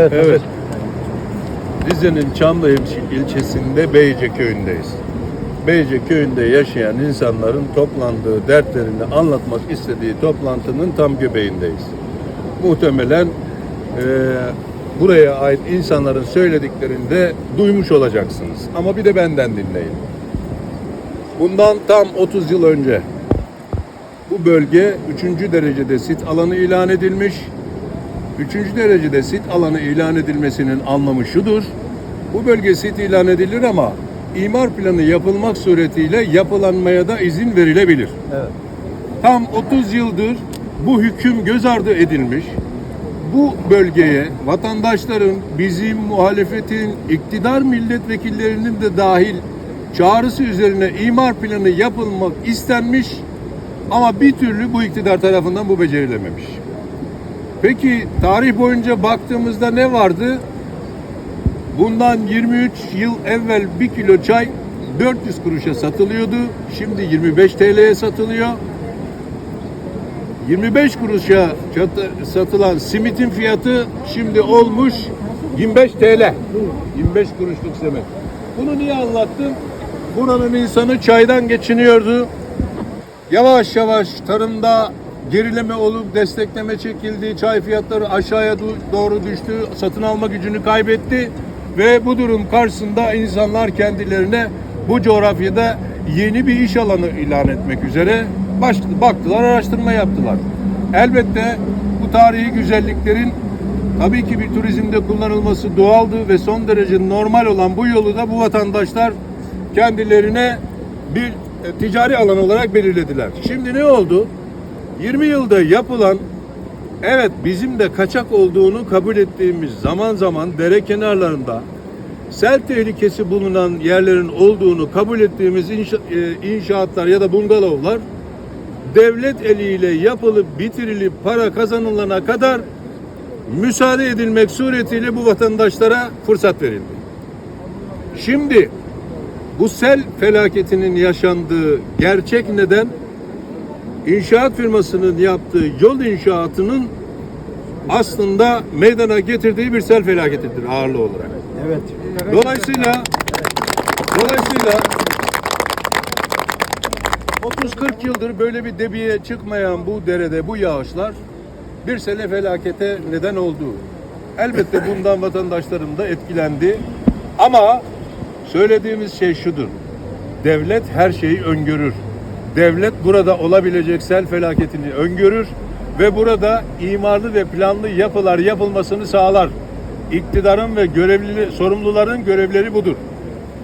Evet. Rize'nin Çamlıhemşin ilçesinde Beyce köyündeyiz. Beyce köyünde yaşayan insanların toplandığı dertlerini anlatmak istediği toplantının tam göbeğindeyiz. Muhtemelen eee, buraya ait insanların söylediklerini de duymuş olacaksınız. Ama bir de benden dinleyin. Bundan tam 30 yıl önce bu bölge 3. derecede sit alanı ilan edilmiş. Üçüncü derecede sit alanı ilan edilmesinin anlamı şudur. Bu bölge sit ilan edilir ama imar planı yapılmak suretiyle yapılanmaya da izin verilebilir. Evet. Tam 30 yıldır bu hüküm göz ardı edilmiş. Bu bölgeye vatandaşların, bizim muhalefetin, iktidar milletvekillerinin de dahil çağrısı üzerine imar planı yapılmak istenmiş ama bir türlü bu iktidar tarafından bu becerilememiş. Peki tarih boyunca baktığımızda ne vardı? Bundan 23 yıl evvel bir kilo çay 400 kuruşa satılıyordu. Şimdi 25 TL'ye satılıyor. 25 kuruşa satılan simitin fiyatı şimdi olmuş 25 TL. 25 kuruşluk simit. Bunu niye anlattım? Buranın insanı çaydan geçiniyordu. Yavaş yavaş tarımda gerileme olup destekleme çekildi. Çay fiyatları aşağıya do- doğru düştü. Satın alma gücünü kaybetti. Ve bu durum karşısında insanlar kendilerine bu coğrafyada yeni bir iş alanı ilan etmek üzere baş, baktılar, araştırma yaptılar. Elbette bu tarihi güzelliklerin tabii ki bir turizmde kullanılması doğaldı ve son derece normal olan bu yolu da bu vatandaşlar kendilerine bir e, ticari alan olarak belirlediler. Şimdi ne oldu? 20 yılda yapılan evet bizim de kaçak olduğunu kabul ettiğimiz zaman zaman dere kenarlarında sel tehlikesi bulunan yerlerin olduğunu kabul ettiğimiz inşa- e, inşaatlar ya da bungalovlar devlet eliyle yapılıp bitirilip para kazanılana kadar müsaade edilmek suretiyle bu vatandaşlara fırsat verildi. Şimdi bu sel felaketinin yaşandığı gerçek neden inşaat firmasının yaptığı yol inşaatının aslında meydana getirdiği bir sel felaketidir ağırlığı olarak. Evet. Dolayısıyla dolayısıyla 30-40 yıldır böyle bir debiye çıkmayan bu derede bu yağışlar bir sele felakete neden oldu. Elbette bundan vatandaşlarım da etkilendi. Ama söylediğimiz şey şudur. Devlet her şeyi öngörür. Devlet burada olabilecek sel felaketini öngörür ve burada imarlı ve planlı yapılar yapılmasını sağlar. İktidarın ve görevli sorumluların görevleri budur.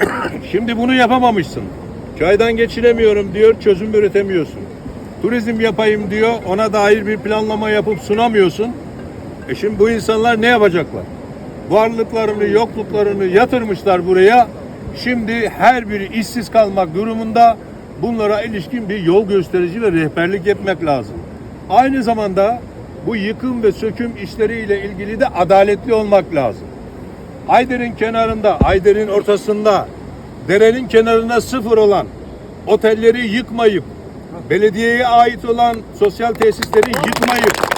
Şimdi bunu yapamamışsın. Çaydan geçinemiyorum diyor, çözüm üretemiyorsun. Turizm yapayım diyor, ona dair bir planlama yapıp sunamıyorsun. E şimdi bu insanlar ne yapacaklar? Varlıklarını, yokluklarını yatırmışlar buraya. Şimdi her biri işsiz kalmak durumunda bunlara ilişkin bir yol gösterici ve rehberlik etmek lazım. Aynı zamanda bu yıkım ve söküm işleriyle ilgili de adaletli olmak lazım. Ayder'in kenarında, Ayder'in ortasında, derenin kenarına sıfır olan otelleri yıkmayıp, belediyeye ait olan sosyal tesisleri yıkmayıp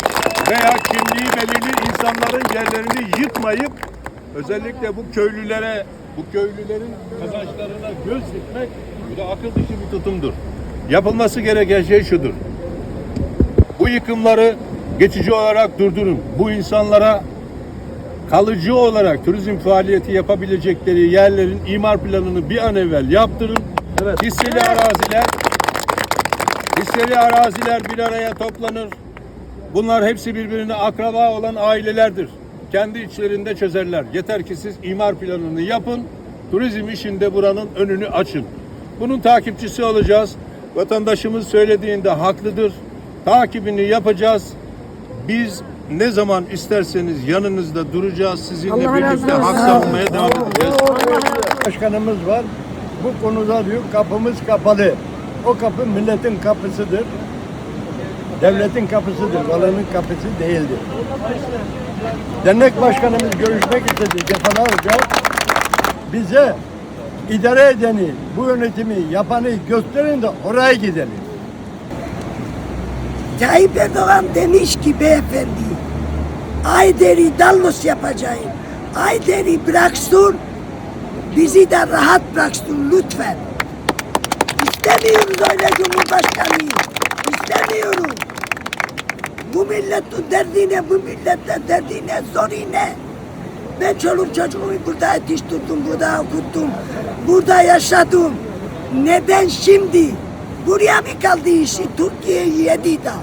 veya kimliği belirli insanların yerlerini yıkmayıp özellikle bu köylülere, bu köylülerin kazançlarına göz dikmek bu da akıl dışı bir tutumdur. Yapılması gereken şey şudur. Bu yıkımları geçici olarak durdurun. Bu insanlara kalıcı olarak turizm faaliyeti yapabilecekleri yerlerin imar planını bir an evvel yaptırın. Evet. Hisseli araziler hisseli araziler bir araya toplanır. Bunlar hepsi birbirine akraba olan ailelerdir. Kendi içlerinde çözerler. Yeter ki siz imar planını yapın. Turizm işinde buranın önünü açın. Bunun takipçisi olacağız. Vatandaşımız söylediğinde haklıdır. Takibini yapacağız. Biz ne zaman isterseniz yanınızda duracağız. Sizinle Allah birlikte hak savunmaya devam edeceğiz. Başkanımız var. Bu konuda diyor kapımız kapalı. O kapı milletin kapısıdır. Devletin kapısıdır. Valanın kapısı değildir. Dernek başkanımız görüşmek istedi defalarca. Bize idare edeni, bu yönetimi yapanı gösterin de oraya gidelim. Tayyip Erdoğan demiş ki beyefendi Ayderi Dallos yapacağım. Ayderi bıraksın. Bizi de rahat bıraksın lütfen. İstemiyoruz öyle Cumhurbaşkanı. İstemiyoruz. Bu milletin derdine, bu milletin derdine, zorine. Ben çoluk çocuğumu burada yetiştirdim, burada okuttum, burada yaşadım. Neden şimdi? Buraya mı kaldı işi? Türkiye yedi daha.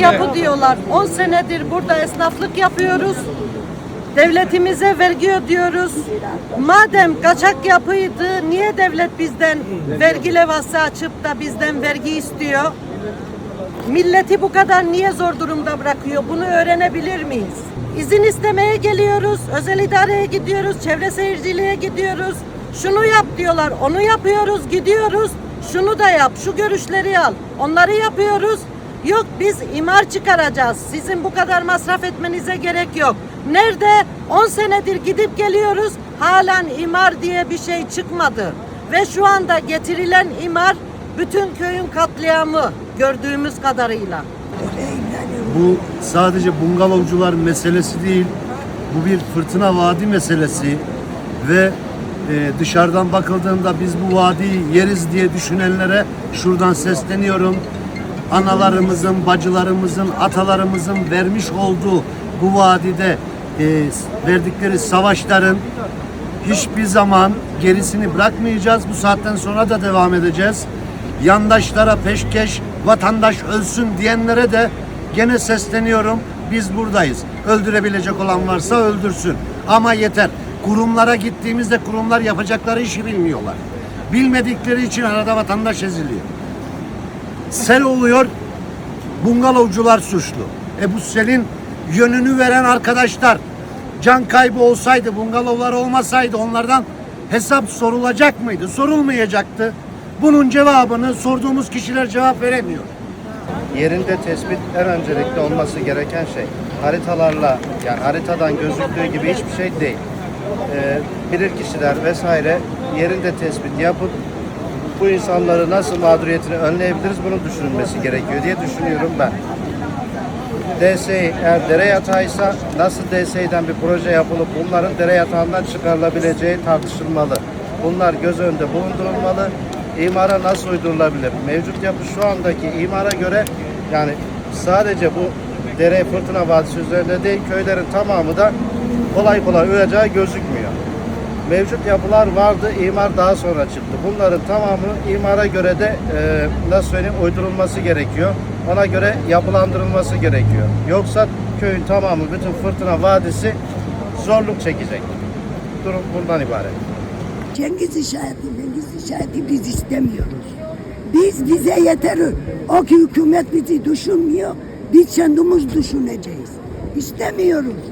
Yapı diyorlar. 10 senedir burada esnaflık yapıyoruz. Devletimize vergi ödüyoruz. Madem kaçak yapıydı niye devlet bizden vergi levhası açıp da bizden vergi istiyor? Milleti bu kadar niye zor durumda bırakıyor? Bunu öğrenebilir miyiz? İzin istemeye geliyoruz, özel idareye gidiyoruz, çevre seyirciliğe gidiyoruz. Şunu yap diyorlar, onu yapıyoruz, gidiyoruz. Şunu da yap, şu görüşleri al. Onları yapıyoruz. Yok biz imar çıkaracağız. Sizin bu kadar masraf etmenize gerek yok. Nerede? 10 senedir gidip geliyoruz. Halen imar diye bir şey çıkmadı. Ve şu anda getirilen imar bütün köyün katliamı gördüğümüz kadarıyla. Bu sadece bungalovcular meselesi değil, bu bir fırtına vadi meselesi ve e, dışarıdan bakıldığında biz bu vadiyi yeriz diye düşünenlere şuradan sesleniyorum. Analarımızın, bacılarımızın, atalarımızın vermiş olduğu bu vadide e, verdikleri savaşların hiçbir zaman gerisini bırakmayacağız. Bu saatten sonra da devam edeceğiz. Yandaşlara peşkeş, vatandaş ölsün diyenlere de gene sesleniyorum. Biz buradayız. Öldürebilecek olan varsa öldürsün. Ama yeter. Kurumlara gittiğimizde kurumlar yapacakları işi bilmiyorlar. Bilmedikleri için arada vatandaş eziliyor. Sel oluyor, bungalovcular suçlu. E bu selin yönünü veren arkadaşlar can kaybı olsaydı, bungalovlar olmasaydı onlardan hesap sorulacak mıydı? Sorulmayacaktı. Bunun cevabını sorduğumuz kişiler cevap veremiyor. yerinde tespit en öncelikli olması gereken şey. Haritalarla yani haritadan gözüktüğü gibi hiçbir şey değil. Ee, bilir kişiler vesaire yerinde tespit yapıp bu insanları nasıl mağduriyetini önleyebiliriz bunu düşünülmesi gerekiyor diye düşünüyorum ben. DSİ eğer dere yatağıysa nasıl DSİ'den bir proje yapılıp bunların dere yatağından çıkarılabileceği tartışılmalı. Bunlar göz önünde bulundurulmalı. İmara nasıl uydurulabilir? Mevcut yapı şu andaki imara göre yani sadece bu dere fırtına vadisi üzerinde değil köylerin tamamı da kolay kolay uyacağı gözükmüyor. Mevcut yapılar vardı, imar daha sonra çıktı. Bunların tamamı imara göre de e, nasıl söyleyeyim uydurulması gerekiyor. Ona göre yapılandırılması gerekiyor. Yoksa köyün tamamı, bütün fırtına vadisi zorluk çekecek. Durum bundan ibaret. Cengiz işareti, İşareti biz istemiyoruz. Biz bize yeter. O ki hükümet bizi düşünmüyor. Biz kendimiz düşüneceğiz. İstemiyoruz.